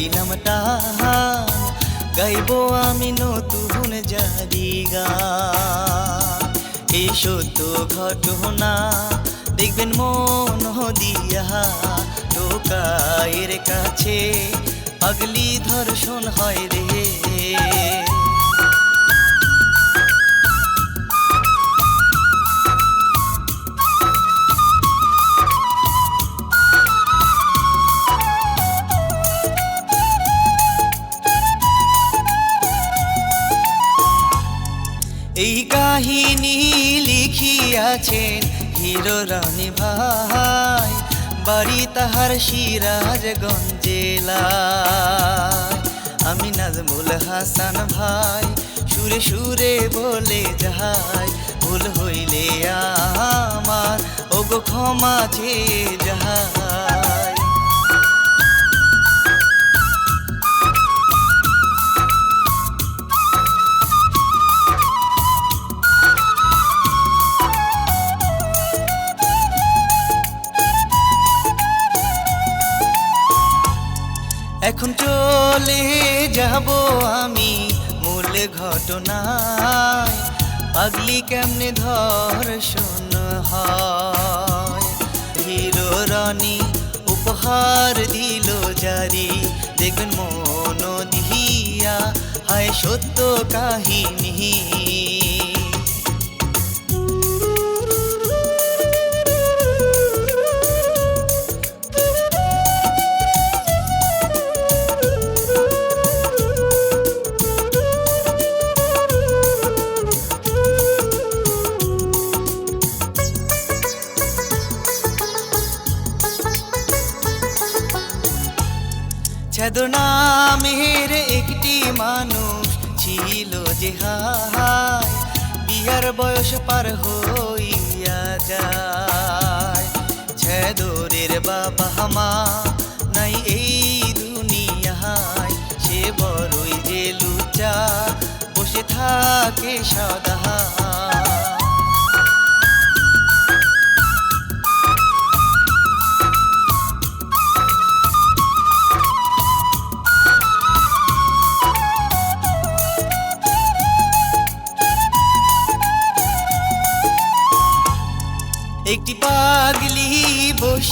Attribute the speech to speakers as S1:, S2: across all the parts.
S1: দিলাম টান গাইব আমি নতুন জারি গান এই সত্য ঘটনা, দেখবেন মন দিয়া টোকায়ের কাছে পাগলি ধর্ষণ হয় রে। কাহিনী লিখিয়াছেন হিরো রানী ভাই, বাড়ি তাহার সিরাজগঞ্জ আমি নাজমুল হাসান ভাই, সুরে সুরে বলে যাই ভুল হইলে আমার, ওগো ক্ষমা চেয়ে এখন চলে যাব আমি মূল ঘটনায়। পাগলি কেমনে ধর্ষণ হয়? হিরো রানী উপহার দিল জারি। দেখবেন মন দিহিয়া হায় সত্য কাহিনী। ছদনামের একটি মানুষ ছিল যে হায়, বিয়ার বয়স পার হইয়া যায়। ছেদরের বাবা মা নাই এই দুনিয়ায়, সে বড়ই যে লুচা, বসে থাকে সদা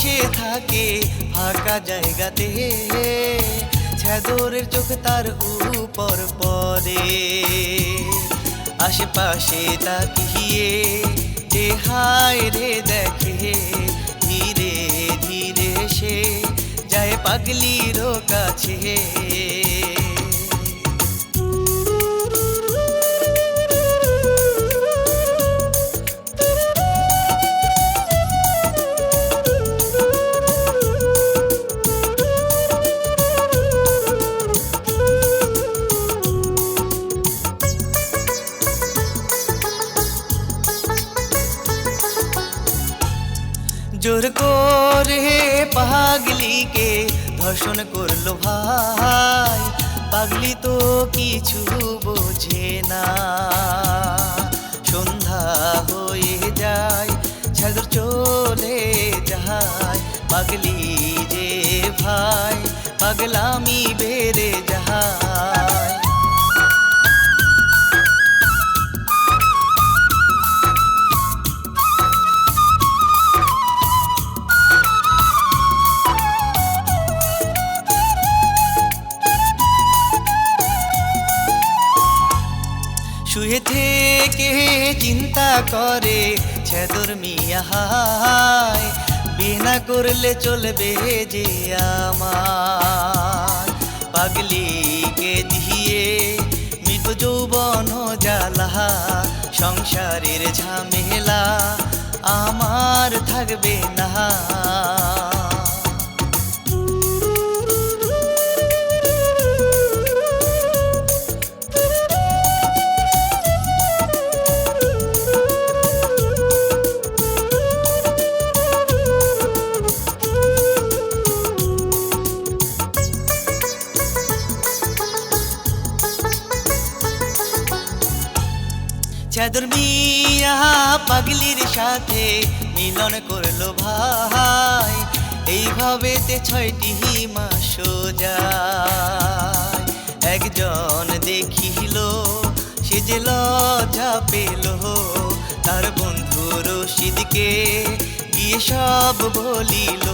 S1: বসে থাকে, ফাঁকা জায়গাতে। ছেদরের চোখ তার উপর পরে আশেপাশে তাকিয়ে যে হায় রে দেখে, ধীরে ধীরে সে যায় পাগলিরও কাছে। জোর করে পাগলিকে ধর্ষণ করল ভাই। পাগলি তো কিছু বোঝে না। সন্ধ্যা হয়ে যায় ছাগর চলে যায়। পাগলি যে ভাই, পাগলামি বেড়ে যায়। চিন্তা করে ছেদর মিয়া হায় বিনা করলে চলবে যে আমার। পাগলিকে দিয়ে মিট যৌবন জ্বালা, সংসারের ঝামেলা আমার থাকবে না। মিয়া পাগলির সাথে মিলন করল ভাই। এইভাবে তে ছয়টি মাস যায় একজন দেখিল, সে যে লজ্জা পেল। তার বন্ধু রশিদকে গিয়ে সব বলিল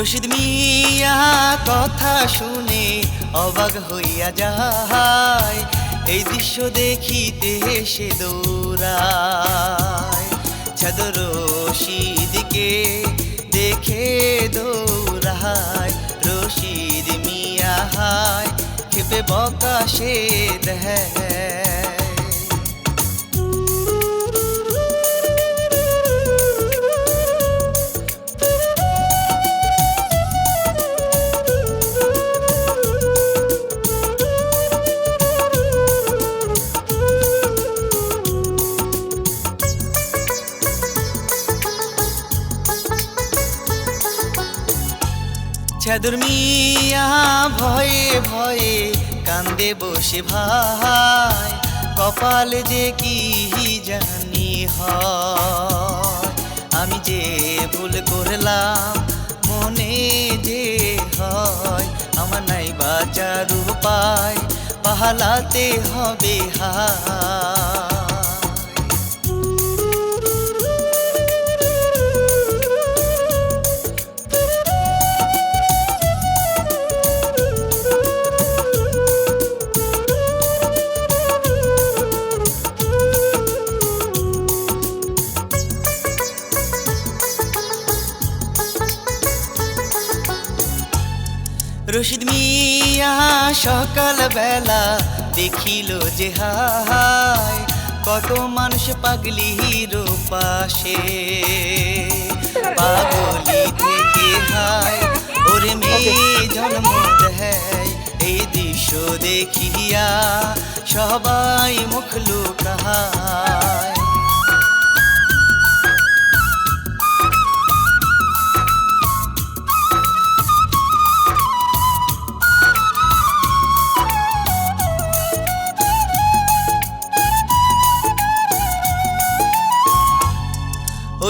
S1: রশিদ মিয়া, কথা শুনে অবাক হইয়া যায়। এই দৃশ্য দেখিতে সে দৌড়ায়। ছাদ রশিদকে দেখে দৌড়ায়। রশিদ মিয়া হায়, খেপে বকা সে দেয়। ছাদুর মিয়া ভয়ে ভয়ে কান্দে বসে ভাই। কপাল যে কি জানি হয়। আমি যে ভুল করলাম, মনে যে হয়। আমার নাই বাঁচার উপায় পাহালাতে হবে হায় রশিদ মিয়া সকাল বেলা দেখিল যে হায়, কত মানুষ পাগলির পাশে। পাগলি থেকে হায়, ওরে মেয়ে জন্ম দেয় এই দৃশ্য দেখিয়া সবাই মুখ লুকায়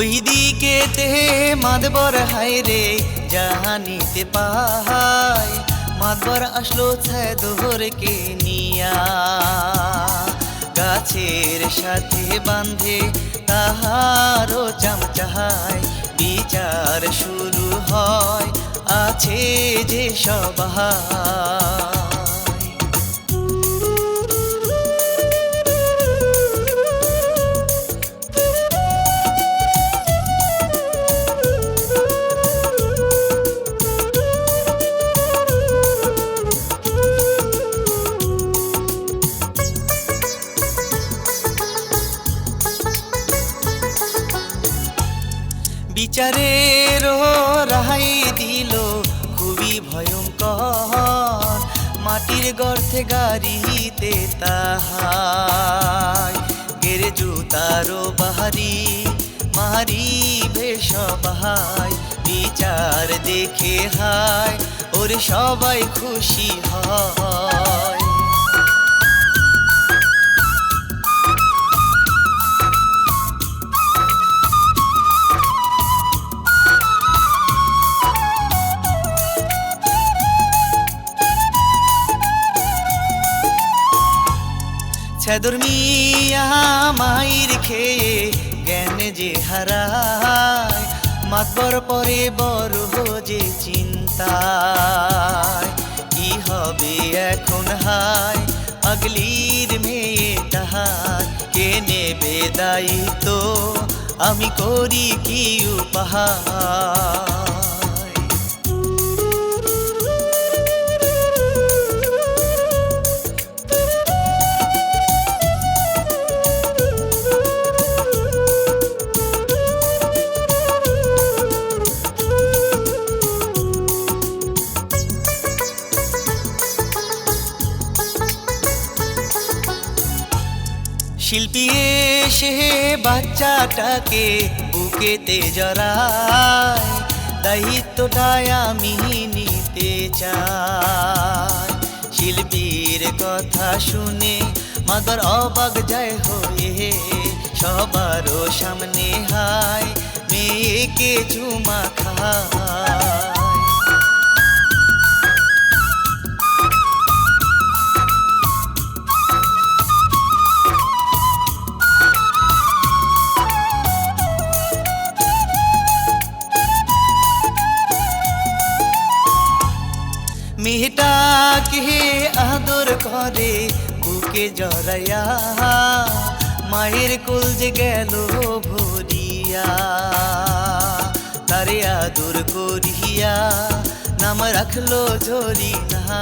S1: ওই দিকে তে মাদবর হায় রে, জাহানিতে পাহায়। মাদবর আসলো ছ্যাদোরকে নিয়া। গাছের সাথে বাঁধে তাহারও চামচাহায়। বিচার শুরু হয়, আছে যে সবাই বিচারের রাহাই দিল খুবই ভয়ঙ্কর। মাটির গর্থে গাড়িতে তাহাই। গেরে জুতারো বাহারি মারি বেশ বাহাই বিচার দেখে হায় ওর সবাই খুশি হয়। ছদর মিয়া মাইর খেয়ে জ্ঞান যে হারায়, মাতবর পরে বড় যে চিন্তায়। কি হবে এখন হায় পাগলির মেয়ে তাহার কে নেবে দায়িত্ব? আমি করি কি উপহার? শিল্পী সে বাচ্চাটাকে বুকেতে জড়ায় দায়িত্বটাই আমি নিতে চাই। শিল্পীর কথা শুনে মাগর অবাক যায় হয়ে সবারও সামনে হায়, মেয়েকে চুমা খায়। করে বুকে জড়াইয়া মায়ের কোল যে গেল ভরিয়া। তারে আদর করিয়া নাম রাখল ঝরি না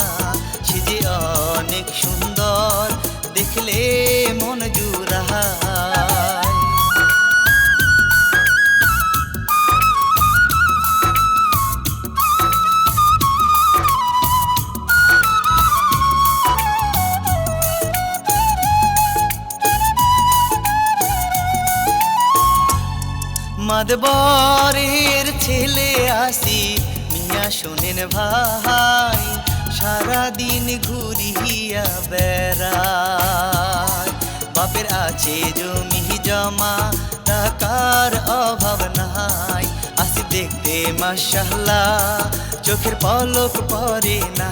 S1: সে যে অনেক সুন্দর, দেখলে মন জুড়ায় মাদবরের ছেলে আসি। মিয়া শোনেন ভাই, সারাদিন ঘুরিয়া বেড়ায়। বাপের আছে জমি জমা, টাকার অভাব নাই। আসি দেখতে মাসাল্লাহ চোখের পলক পরে না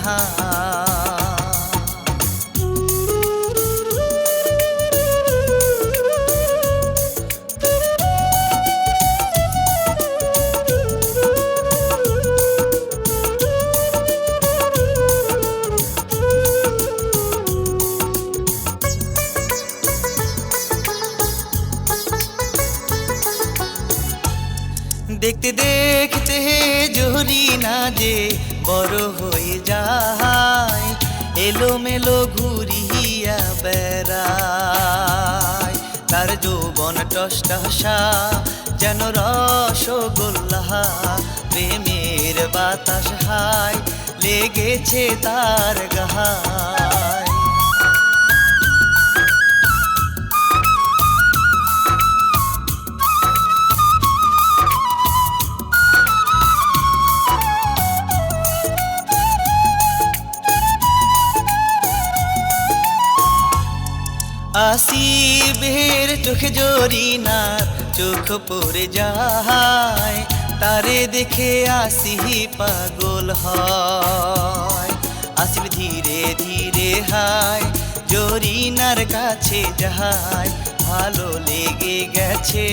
S1: দেখতে দেখতে জহরি না যে বড় হয়ে যায়। এলো মেলো ঘুরিয়া বেড়ায়। তার যৌবন টসটসা, যেন রসগোল্লা, প্রেমের বাতাস হায়। লেগেছে তার গাহায়। আসিবের চোখে জরি না চোখ পড়ে যায়। তারে দেখে আসি পাগল হয়। আসিব ধীরে ধীরে হায়, জরিনার কাছে যাহায় ভালো লেগে গেছে।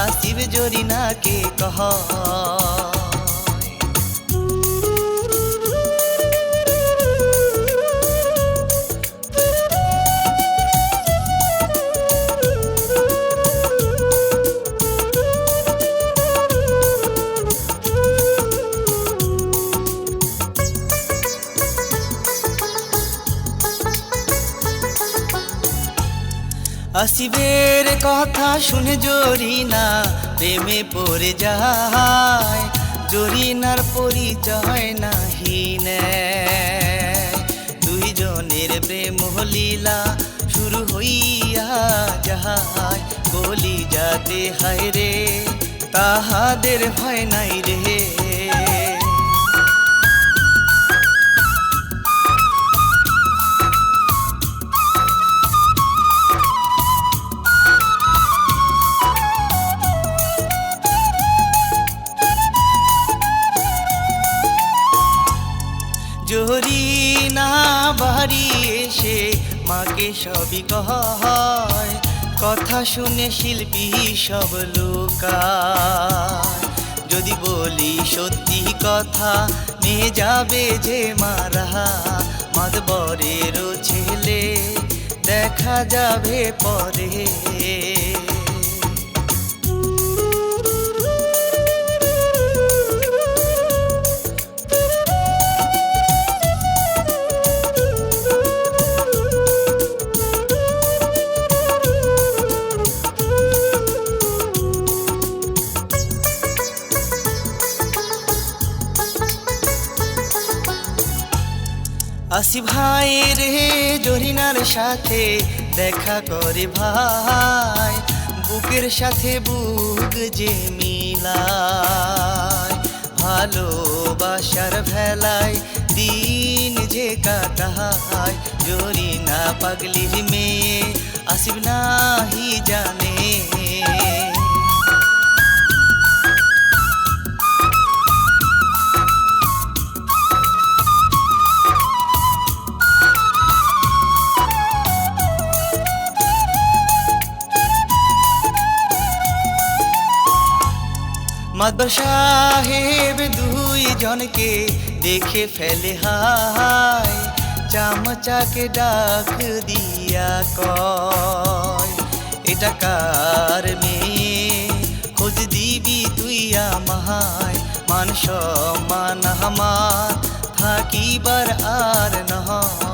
S1: আসিব জরিনাকে কহ আসিবের কথা শুনে জরিনা প্রেমে পড়ে যায়। জরিনার পরিচয় নাহি দুইজনের প্রেম লীলা শুরু হইয়া যাহায় বলি যাতে হায় রে, তাহাদের ভয় নাই রে। বাড়ি এসে মাকে সবই কয়। কথা শুনে শিল্পী সব লোকায়। যদি বলি সত্যি কথা, নিয়ে যাবে যে মারা। মাদবরেরও ছেলে দেখা যাবে পরে। আসি ভাই রে জরিনার সাথে, দেখা করে ভাই। বুকের সাথে বুক যে মিলায়, ভালোবাসার ভেলায় দিন যে কাটায়। জরি না পাগলির মেয়ে আসিব নাহি জানে। মাদবর সাহেব দুই জনকে দেখে ফেলে হায়। চামচাকে ডাক দিয়া কয়, এটা কার মেয়ে? খোঁজ দিবি তুই আমায়। মান সম্মান আমার, থাকিবার আর নয়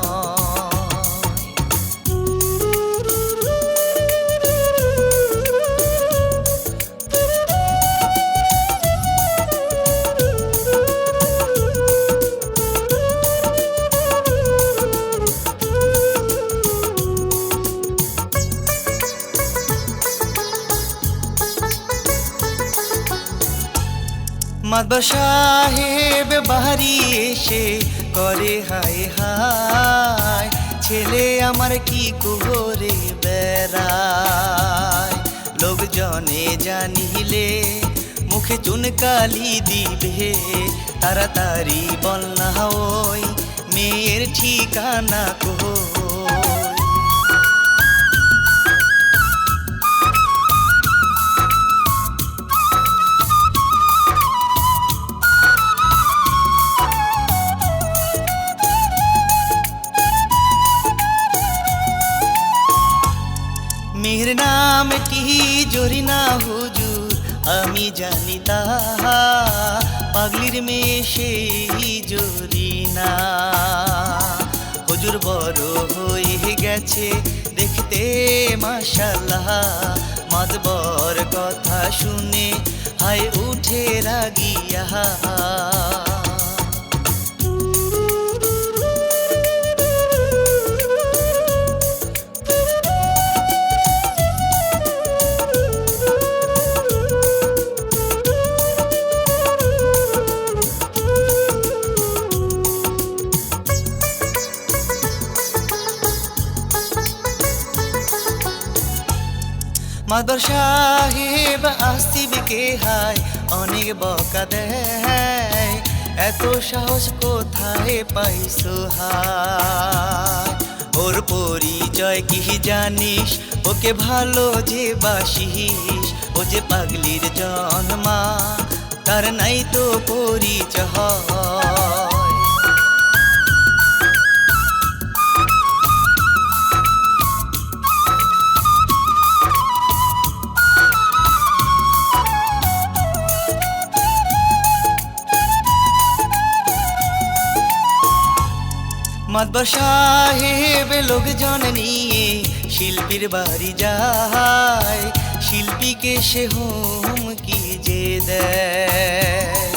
S1: সাহেব বাহারি এসে করে, হায় হায়। ছেলে আমার কি করে বেড়ায়? লোকজনে জানিলে মুখে চুনকালি দিবে। তাড়াতাড়ি বল না ওই মেয়ের ঠিকানা কই জরিনা হুজুর, আমি জানি তাহা। পাগলির মেয়ে সেই জরিনা হুজুর বড় হয়ে গেছে দেখতে, মাশাল্লাহ। মাদবর কথা শুনে হায় উঠে রাগিয়া। মাদর সাহেব আসিব কে হায়, অনেক বকা দেয়। এত সাহস কোথায় পাইছো ওর পরিচয় কি জানিস? ওকে ভালো যে বাসিস, ও যে পাগলির জন্মা, তার নাই তো পরিচয়। সাহেব লোকজন নিয়ে শিল্পীর বাড়ি যায়। শিল্পীকে সে হুমকি যে দেয়।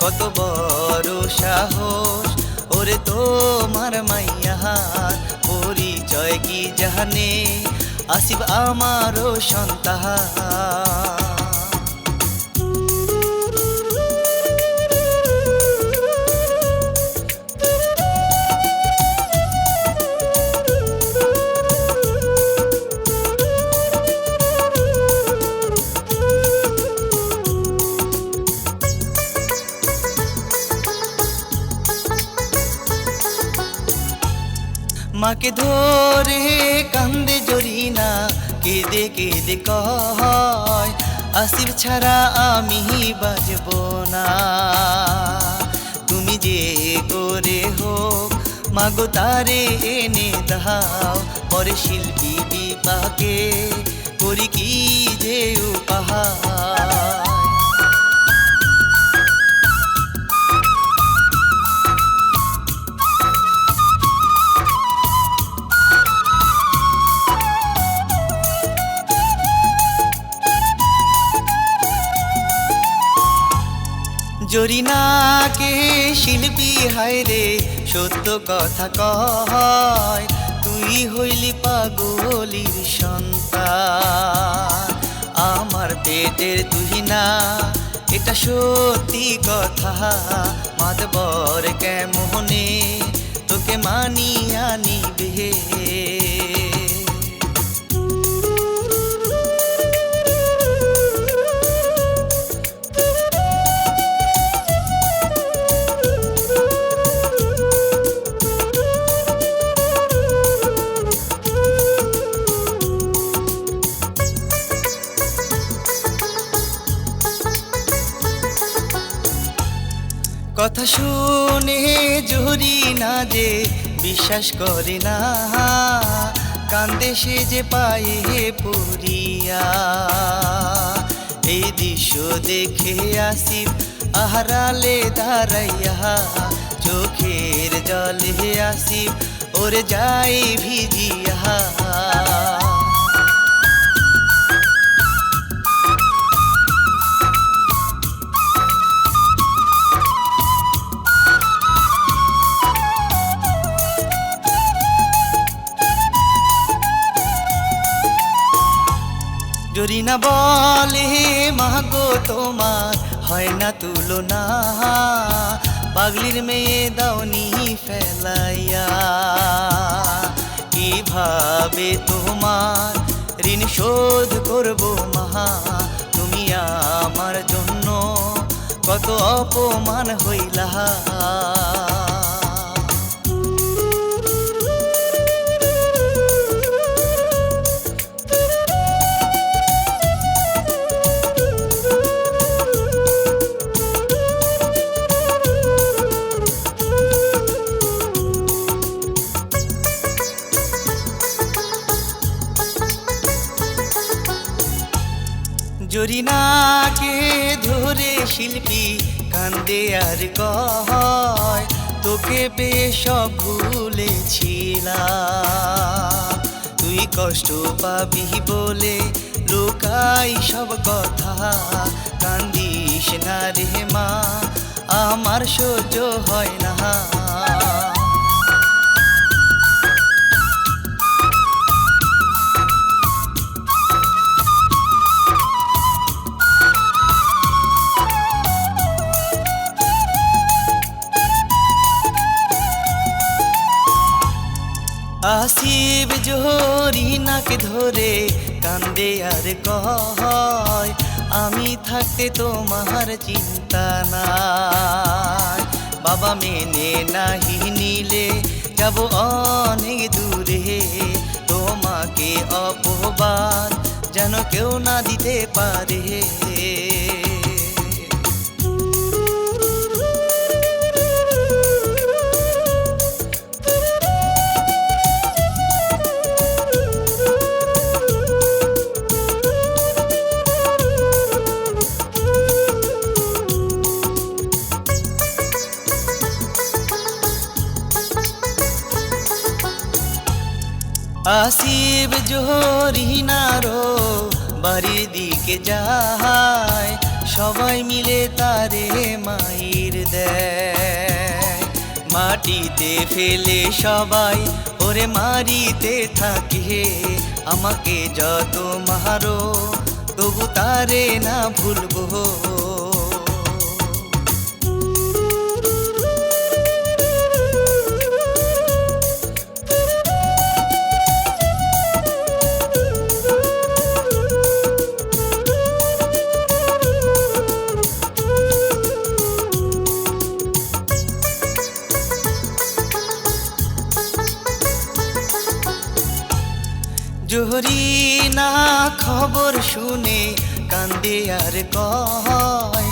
S1: কত বড় সাহস, ওরে তোমার মাইয়ার পরিচয় কি জানে আসিব আমারও সন্তান। মাকে ধরে কান্দে জরিনা, কেঁদে কেঁদে কয় আসির ছাড়া আমি বাজব না। তুমি যে করে হোক, মাগো তারে এনে দাও, পরে শিল্পী বিপাকে করি কি যে উপহার? জরিনাকে শিল্পী, হায় রে, সত্য কথা কয়, তুই হইলি পাগলির সন্তান। আমার পেটের তুই না এটা সত্যি কথা। মাতবর কেমনে তোকে মানিয়া নিবে? কথা শুনে জুরি না যে বিশ্বাস করে না। কান্দে সে যে পায়ে পড়িয়া। এই দৃশ্য দেখে আসি আহারালে দাঁড়াইয়া। চোখের জলে আসি ওর যাই ভিজিয়া। জরিনা বলে, মাগো তোমার হয় না তুলনা। পাগলির মেয়ে দাওনি ফেলাইয়া। কীভাবে তোমার ঋণ শোধ করব মহা? তুমি আমার জন্য কত অপমান হইলা। জরিনাকে ধরে শিল্পী কান্দে আর কয়, তোকে সব ভুলেছিলাম। তুই কষ্ট পাবি বলে লোকাই সব কথা। কান্দিস না রে মা, আমার সহ্য হয় না। আসিব জোহরি নাকে ধরে, কান্দে আর কয়, আমি থাকতে তোমার চিন্তা নাই। বাবা মেনে নাহি নিলে, যাব অনেক দূরে। তোমাকে অপবাদ যেন কেউ না দিতে পারে। আসিব জোহরিনারো বাড়ির দিকে যায় সবাই মিলে তারে মাইর দেয়। মাটিতে ফেলে সবাই, ওরে মারিতে থাকে, আমাকে যত মারো তবু তারে না ভুলবো। কান্দে আর কয়,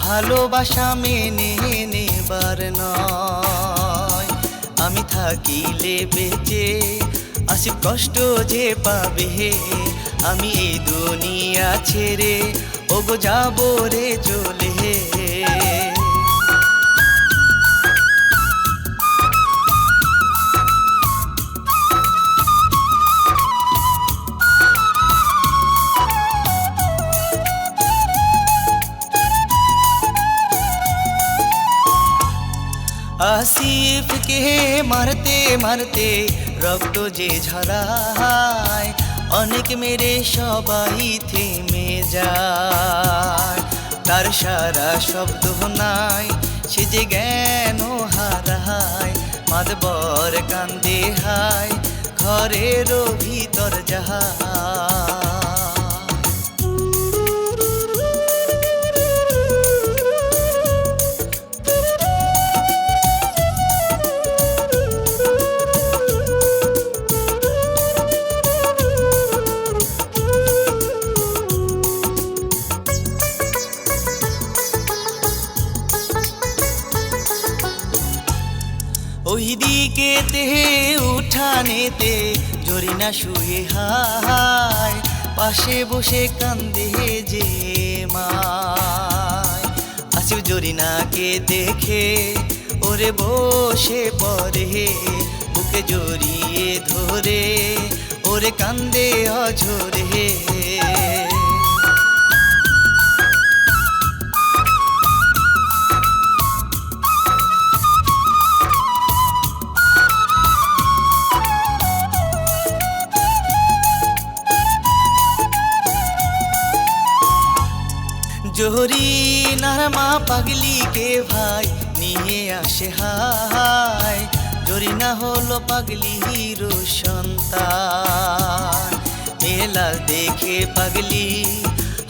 S1: ভালোবাসা মেনে নেবার নয়। আমি থাকিলে বেঁচে, আসি কষ্ট যে পাবে। আমি এই দুনিয়া ছেড়ে, ওগো যাব রে চলে। আসিফ পাগলিকে মারতে মারতে রক্ত যে ঝরায়, অনেক মেরে সবাই থেমে যায়। তার সারা শব্দ নাই, সে যে জ্ঞান হারায় মাদবর কান্দে হায় ঘরেরও ভিতর যাহা উঠানেতে জরিনা শুয়ে হায়, পাশে বসে কান্দে যে মায়। আসিফ জরিনাকে দেখে, ওরে বসে পরে বুকে জড়িয়ে ধরে, ওরে কান্দে অঝরে। পাগলিকে ভাই? নিয়ে আসে হায়। জরি না হলো হিরো সন্তান। মেলাল দেখে পাগলি,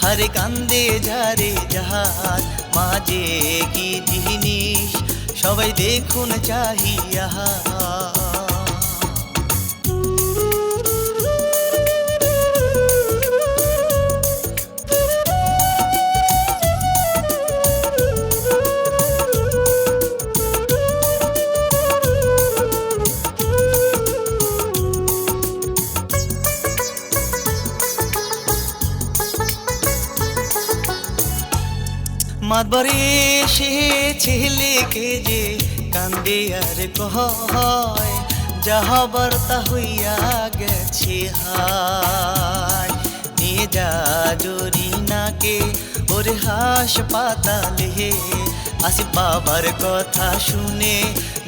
S1: হরে কান্দে যারে জাহাজ মাঝে কি জিনিস? সবাই দেখুন চাহিয়া মাতবরে সে ছেলেকে যে কান্দে আর কয় যাহবার তা হইয়া গেছে হায়। নিয়ে যা জরিনাকে, ওরে হাসপাতালে আসি বাবার কথা শুনে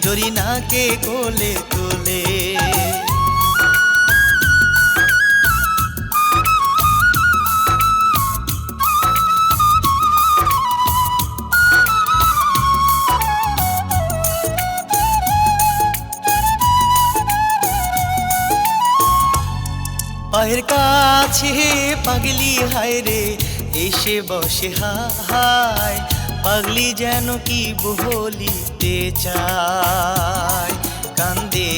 S1: জরিনাকে কোলে তোলে। পায়ের কাছে, পাগলি হায় রে, এসে বসে হায়। পাগলি যেন কি বলিতে চায়। কান্দে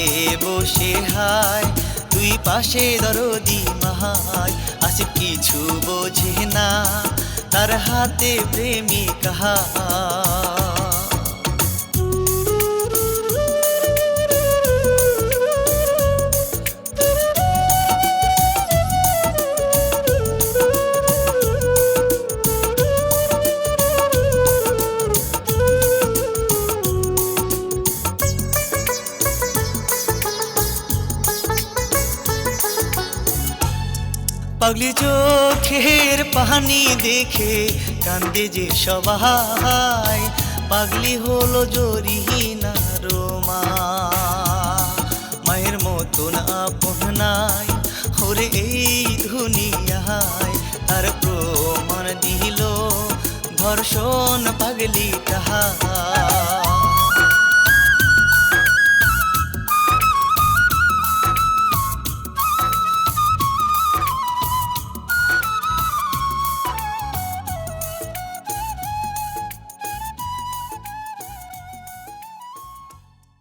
S1: বসে হায় তুই পাশে দরদি মাহায়। আসে কিছু বোঝে না, তার হাতে প্রেমিকা পাগলি চোখের পানি দেখে কান্দে যে সবাই। পাগলি হলো জরিনা রোমা মায়ের মতন আপন নাই, ওরে এই দুনিয়ায় তার প্রমাণ দিল। ধর্ষণ পাগলি তাহা